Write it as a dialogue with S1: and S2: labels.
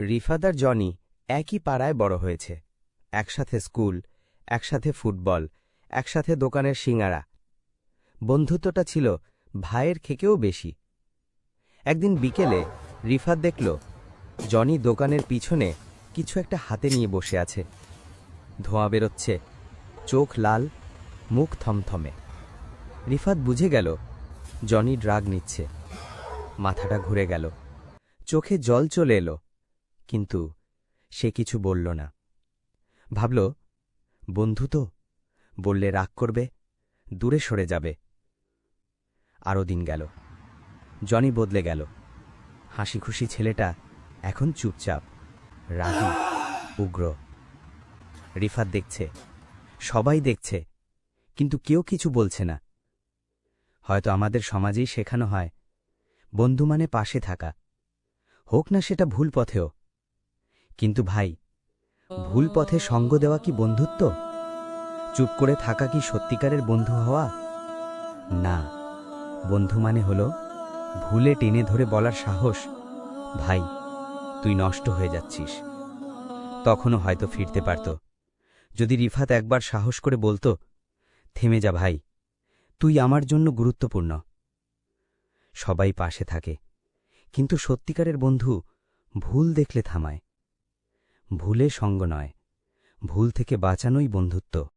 S1: রিফাত আর Johnny একই পাড়ায় বড় হয়েছে। একসাথে স্কুল, একসাথে ফুটবল, একসাথে দোকানের সিঙাড়া বন্ধুত্বটা ছিল ভাইয়ের থেকেও বেশি। একদিন বিকেলে রিফাত দেখল জনি দোকানের পিছনে কিছু একটা হাতে নিয়ে বসে আছে। ধোঁয়া বেরোচ্ছে, চোখ লাল, মুখ থমথমে। রিফাত বুঝে গেল জনি ড্রাগ নিচ্ছে। মাথাটা ঘুরে গেল। চোখে জল চলে এলো। কিন্তু সে কিছু বলল না। ভাবল, বন্ধু তো, বললে রাগ করবে, দূরে সরে যাবে। আরও দিন গেল। জনি বদলে গেল। হাসি খুশি ছেলেটা এখন চুপচাপ, রাগী, উগ্র। রিফাত দেখছে, সবাই দেখছে, কিন্তু কেউ কিছু বলছে না। হয়তো আমাদের সমাজেই শেখানো হয়, বন্ধু মানে পাশে থাকা। হোক না সেটা ভুল পথেও কিন্তু ভাই, ভুল পথে সঙ্গ দেওয়া কি বন্ধুত্ব? চুপ করে থাকা কি সত্যিকারের বন্ধু হওয়া? না, বন্ধু মানে হল ভুলে টেনে ধরে বলার সাহস। ভাই, তুই নষ্ট হয়ে যাচ্ছিস। তখনও হয়তো ফিরতে পারত। যদি রিফাত একবার সাহস করে বলতো, থেমে যা ভাই, তুই আমার জন্য গুরুত্বপূর্ণ। সবাই পাশে থাকে। কিন্তু সত্যিকারের বন্ধু ভুল দেখলে থামায়। ভুলে সঙ্গ নয়। ভুল থেকে বাঁচানোই বন্ধুত্ব।